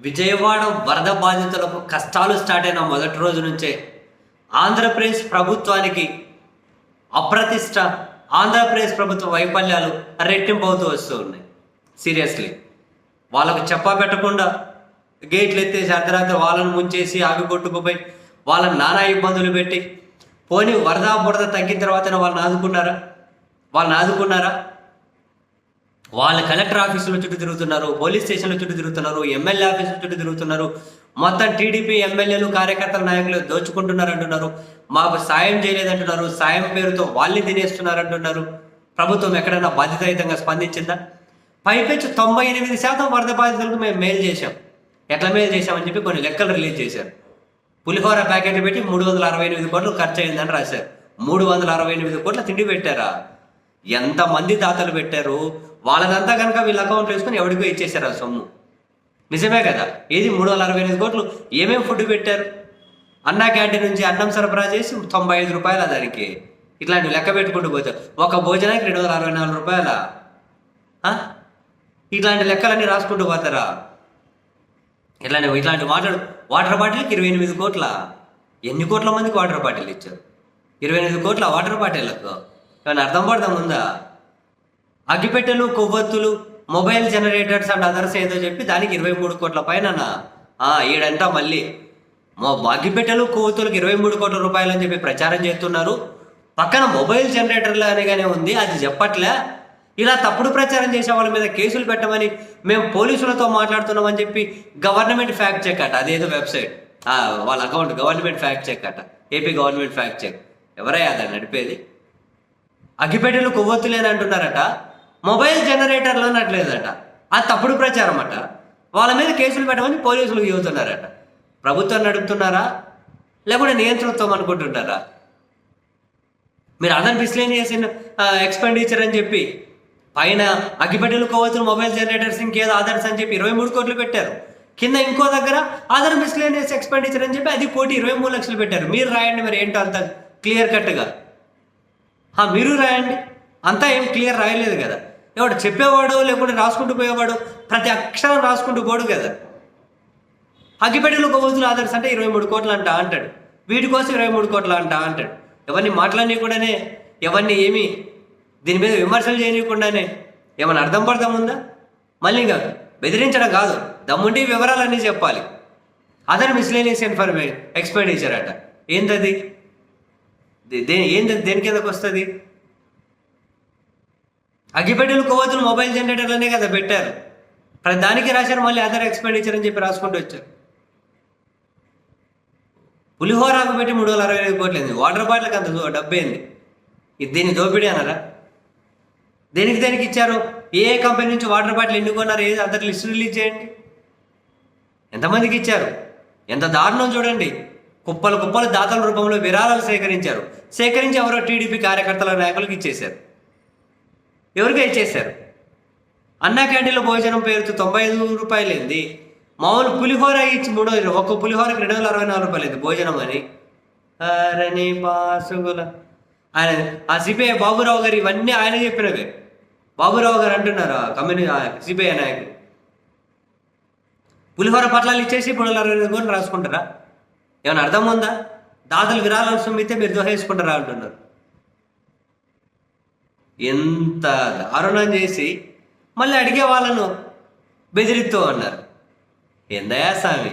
విజయవాడ వరద బాధితులకు కష్టాలు స్టార్ట్ అయిన మొదటి రోజు నుంచే ఆంధ్రప్రదేశ్ ప్రభుత్వానికి అప్రతిష్ట ఆంధ్రప్రదేశ్ ప్రభుత్వ వైఫల్యాలు రెట్టింపు అవుతూ వస్తూ ఉన్నాయి. సీరియస్లీ. వాళ్ళకు చెప్పా పెట్టకుండా గేట్లు ఎత్తేసి అర్ధరాత్రి వాళ్ళను ముంచేసి ఆగి కొట్టుకుపోయి వాళ్ళని నానా ఇబ్బందులు పెట్టి పోనీ వరద బురద తగ్గిన తర్వాతనే వాళ్ళని ఆదుకున్నారా? వాళ్ళని ఆదుకున్నారా? వాళ్ళు కలెక్టర్ ఆఫీసులో చుట్టూ తిరుగుతున్నారు పోలీస్ స్టేషన్లో చుట్టూ తిరుగుతున్నారు ఎమ్మెల్యే ఆఫీసుల చుట్టూ తిరుగుతున్నారు. మొత్తం టీడీపీ ఎమ్మెల్యేలు కార్యకర్తల నాయకులు దోచుకుంటున్నారు అంటున్నారు మాకు సాయం చేయలేదంటున్నారు. సాయం పేరుతో వాళ్ళని తినేస్తున్నారు అంటున్నారు ప్రభుత్వం ఎక్కడైనా బాధ్యతాయుతంగా స్పందించిందా? పైపెచ్చు తొంభై ఎనిమిది శాతం వరద బాధితులకు మేము మెయిల్ చేశాం. ఎట్లా మెయిల్ చేశామని చెప్పి కొన్ని లెక్కలు రిలీజ్ చేశారు. పులిహోర ప్యాకెట్ పెట్టి మూడు వందల అరవై ఎనిమిది కోట్లు ఖర్చు అయిందని రాశారు. మూడు వందల అరవై ఎనిమిది కోట్ల తిండి పెట్టారా? ఎంతమంది దాతలు పెట్టారు? వాళ్ళదంతా కనుక వీళ్ళ అకౌంట్లో వేసుకొని ఎవరికో ఇచ్చేసారు ఆ సొమ్ము. నిజమే కదా? ఏది మూడు వందల అరవై ఎనిమిది కోట్లు? ఏమేమి ఫుడ్ పెట్టారు? అన్నా క్యాంటీన్ నుంచి అన్నం సరఫరా చేసి తొంభై ఐదు రూపాయల దానికి. ఇట్లాంటివి లెక్క పెట్టుకుంటూ పోతారు ఒక భోజనానికి రెండు వందల అరవై నాలుగు రూపాయల? ఇట్లాంటి లెక్కలన్నీ రాసుకుంటూ పోతారా? ఇట్లాంటి ఇట్లాంటి వాటర్ వాటర్ బాటిల్కి ఇరవై ఎనిమిది కోట్ల. ఎన్ని కోట్ల మందికి వాటర్ బాటిల్ ఇచ్చారు? ఇరవై ఎనిమిది కోట్ల వాటర్ బాటిల్లకు. ఏమైనా అర్థం పడదాం ఉందా? అగ్గిపెట్టెలు కొవ్వొత్తులు మొబైల్ జనరేటర్స్ అండ్ అదర్స్ ఏదో చెప్పి దానికి ఇరవై మూడు కోట్ల పైన ఈడంతా మళ్ళీ. మా అగ్గిపెట్టెలు కొవ్వొత్తులకు ఇరవై మూడు కోట్ల రూపాయలు అని చెప్పి ప్రచారం చేస్తున్నారు. పక్కన మొబైల్ జనరేటర్లు అనేగానే ఉంది అది చెప్పట్లే. ఇలా తప్పుడు ప్రచారం చేసే వాళ్ళ మీద కేసులు పెట్టమని మేము పోలీసులతో మాట్లాడుతున్నామని చెప్పి గవర్నమెంట్ ఫ్యాక్ట్ చెక్ అట. అదేదో వెబ్సైట్. వాళ్ళ అకౌంట్ గవర్నమెంట్ ఫ్యాక్ట్ చెక్ అట. AP government fact check. ఎవరయ్యా దాన్ని నడిపేది? అగ్గిపెట్టెలు కొవ్వొత్తులేని అంటున్నారట. మొబైల్ జనరేటర్లు అనట్లేదట. అది తప్పుడు ప్రచారం అట వాళ్ళ మీద కేసులు పెట్టమని పోలీసులు చెబుతున్నారట. ప్రభుత్వం నడుపుతున్నారా? లేకుంటే నియంత్రణత్వం అనుకుంటుంటారా మీరు అదర్ మిస్లేనియస్ చేసిన ఎక్స్పెండిచర్ అని చెప్పి పైన అగ్గిపెట్టెలు కోవచ్చు మొబైల్ జనరేటర్స్ ఇంకేదో ఆధార్స్ అని చెప్పి ఇరవై మూడు కోట్లు పెట్టారు. కింద ఇంకో దగ్గర అదర్ మిస్లేనియస్ ఎక్స్పెండిచర్ అని చెప్పి అది కోటి ఇరవై మూడు లక్షలు పెట్టారు. మీరు రాయండి మరి ఏంటో అంత క్లియర్ కట్గా మీరు రాయండి. అంతా ఏం క్లియర్ రాయలేదు కదా. ఎవడు చెప్పేవాడు లేకుంటే రాసుకుంటూ పోయేవాడు ప్రతి అక్షరం రాసుకుంటూ పోడు కదా. అగ్గిపెట్టెలు కొవ్వొత్తులు ఆదర్శ అంటే ఇరవై మూడు కోట్లు అంట అంటాడు. వీటి కోసం ఇరవై మూడు కోట్లు అంట అంటాడు. ఎవరిని మాట్లాడనీయకుండానే ఎవరిని ఏమి దీని మీద విమర్శలు చేయనీయకుండానే ఏమైనా అర్థం పడతాం ఉందా? మళ్ళీ కాదు బెదిరించడం కాదు దమ్ముండి వివరాలన్నీ చెప్పాలి. అదర్ మిస్లేనియస్ ఇన్ఫర్మేషన్ ఎక్స్పెండిచర్ అట. ఏంటది దే- ఏంటది దేని కిందకు వస్తుంది అగ్గిపెట్టెలు కొవ్వొత్తులు మొబైల్ జనరేటర్లనే కదా పెట్టారు. ప్రతి దానికి రాశారు మళ్ళీ అదర్ ఎక్స్పెండిచర్ అని చెప్పి రాసుకుంటూ వచ్చారు. పులిహోర పెట్టి మూడు వందల అరవై ఐదు కోట్లు అయింది వాటర్ బాటిల్కి అంత డబ్బైంది? ఇది దీన్ని దోపిడీ అన్నారా? దేనికి దేనికి ఇచ్చారు? ఏ కంపెనీ నుంచి వాటర్ బాటిల్ ఎన్ని కొన్నారు? ఏది? అంత లిస్ట్ రిలీజ్ చేయండి. ఎంతమందికి ఇచ్చారు? ఎంత దారుణం చూడండి. కుప్పలు కుప్పలు దాతల రూపంలో విరాళాలు సేకరించారు. సేకరించి ఎవరో టీడీపీ కార్యకర్తల నాయకులకు ఇచ్చేశారు. ఎవరికి ఇచ్చేశారు అన్నా క్యాంటీన్లో భోజనం పేరుతో తొంభై ఐదు రూపాయలు ఏంది మామూలు పులిహోర ఇచ్చి మూడు ఒక్క పులిహోరకి రెండు వందల అరవై నాలుగు రూపాయలు ఏంది భోజనం అని. అరణి పాసుగుల. ఆయన ఆ సిపిఐ బాబురావు గారు ఇవన్నీ ఆయన చెప్పినవే. బాబురావు గారు అంటున్నారు ఆ కమ్యూని సిపిఐ నాయకులు. పులిహోర పట్లాలు ఇచ్చేసి మూడు వందల అరవై కూడా రాసుకుంటారా? ఏమైనా అర్థం ఉందా? దాతలు విరాళాలు సొమ్మితే మీరు దోహేసుకుంటారా అంటున్నారు. ఎంత దారుణం చేసి మళ్ళీ అడిగే వాళ్ళను బెదిరిస్తూ అన్నారు ఎందయా స్వామి?